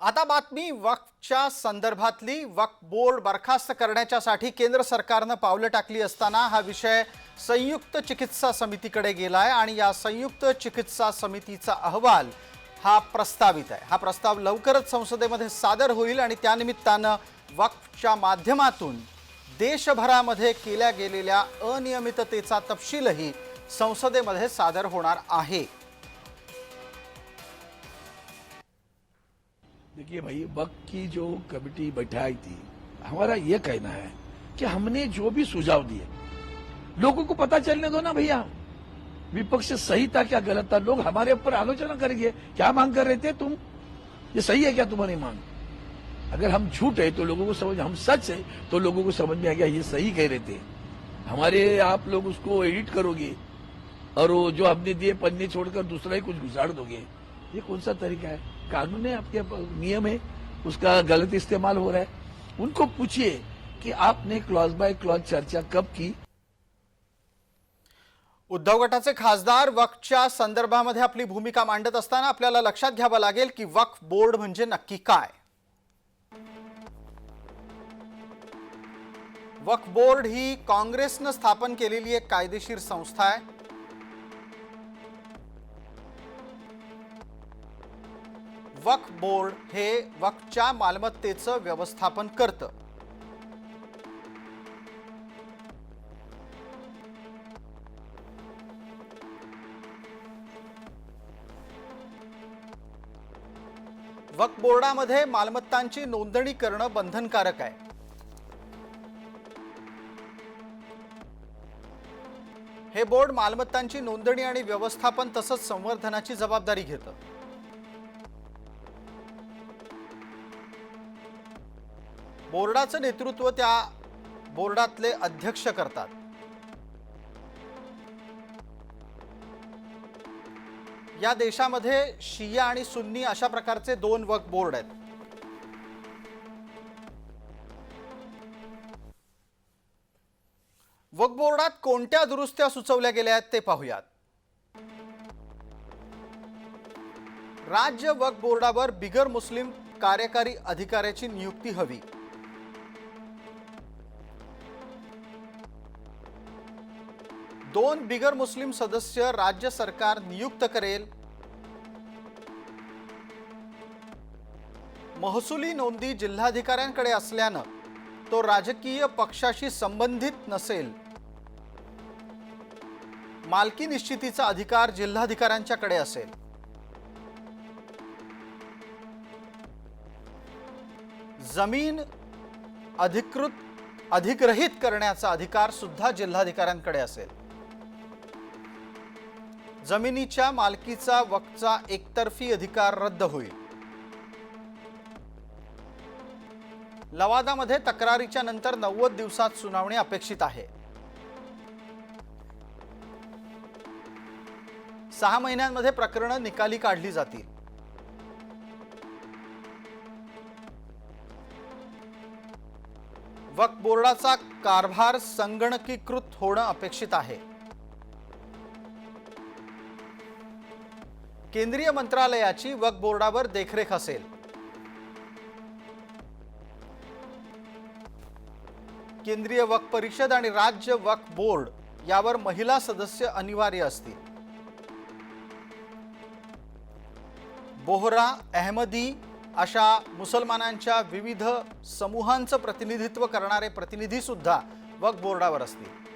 आता बातमी वक्फच्या संदर्भातली वक्फ बोर्ड बरखास्त करण्याच्यासाठी केंद्र सरकारनं पावलं टाकली असताना हा विषय संयुक्त चिकित्सा समितीकडे गेला आहे आणि या संयुक्त चिकित्सा समितीचा अहवाल हा प्रस्तावित आहे. हा प्रस्ताव लवकरच संसदेमध्ये सादर होईल आणि त्यानिमित्तानं वक्फच्या माध्यमातून देशभरामध्ये केल्या गेलेल्या अनियमिततेचा तपशीलही संसदेमध्ये सादर होणार आहे. देखिए भाई, वक्त की जो कमेटी बैठाई थी, हमारा ये कहना है कि हमने जो भी सुझाव दिए, लोगों को पता चलने दो ना भैया। विपक्ष सही था क्या, गलत था? लोग हमारे ऊपर आलोचना करेंगे, क्या मांग कर रहे थे तुम? ये सही है क्या तुम्हारी मांग? अगर हम झूठ है तो लोगों को समझ, हम सच है तो लोगों को समझ में आ गया, ये सही कह रहे थे। हमारे आप लोग उसको एडिट करोगे, और वो जो हमने दिए पन्ने छोड़कर दूसरा ही कुछ घुसाड़ दोगे, ये कौन सा तरीका है? कानून है आपके नियम है उसका गलत इस्तेमाल हो रहा है। उनको पूछिए कि आपने क्लॉज बाय क्लॉज चर्चा कब की। उद्धव गटाचे खासदार वक्फच्या संदर्भामध्ये आपली भूमिका मांडत असताना आपल्याला लक्षात घ्यावं लागेल की वक्फ बोर्ड म्हणजे नक्की काय. वक्फ बोर्ड ही काँग्रेसनं स्थापन केलेली एक कायदेशीर संस्था आहे. वक्फ बोर्ड हे वक्फच्या मालमत्तेचं व्यवस्थापन करतं. वक्फ बोर्डामध्ये मालमत्तांची नोंदणी करणं बंधनकारक आहे. हे बोर्ड मालमत्तांची नोंदणी आणि व्यवस्थापन तसंच संवर्धनाची जबाबदारी घेतं. बोर्डाचं नेतृत्व त्या बोर्डातले अध्यक्ष करतात. या देशामध्ये शिया आणि सुन्नी अशा प्रकारचे दोन वक बोर्ड आहेत. वक बोर्डात कोणत्या दुरुस्त्या सुचवल्या गेल्या आहेत ते पाहूयात. राज्य वक बोर्डावर बिगर मुस्लिम कार्यकारी अधिकाऱ्याची नियुक्ती हवी. दोन बिगर मुस्लिम सदस्य राज्य सरकार नियुक्त करेल. महसुली नोंदी जिल्हाधिकाऱ्यांकडे असल्यानं तो राजकीय पक्षाशी संबंधित नसेल. मालकी निश्चितीचा अधिकार जिल्हाधिकाऱ्यांच्याकडे असेल. जमीन अधिकृत अधिग्रहित करण्याचा अधिकार सुद्धा जिल्हाधिकाऱ्यांकडे असेल. जमिनीच्या मालकीचा वकचा एकतर्फी अधिकार रद्द होईल. लवादामध्ये तक्रारीच्या नंतर नव्वद दिवसात सुनावणी अपेक्षित आहे. सहा महिन्यांमध्ये प्रकरणं निकाली काढली जातील. वक्फ बोर्डाचा कारभार संगणकीकृत होणं अपेक्षित आहे. केंद्रीय मंत्रालयाची वक्फ बोर्डावर देखरेख असेल. केंद्रीय वक्फ परिषद आणि राज्य वक्फ बोर्ड यावर महिला सदस्य अनिवार्य असतील. बोहरा अहमदी अशा मुसलमानांच्या विविध समूहांचं प्रतिनिधित्व करणारे प्रतिनिधी सुद्धा वक्फ बोर्डावर असतील.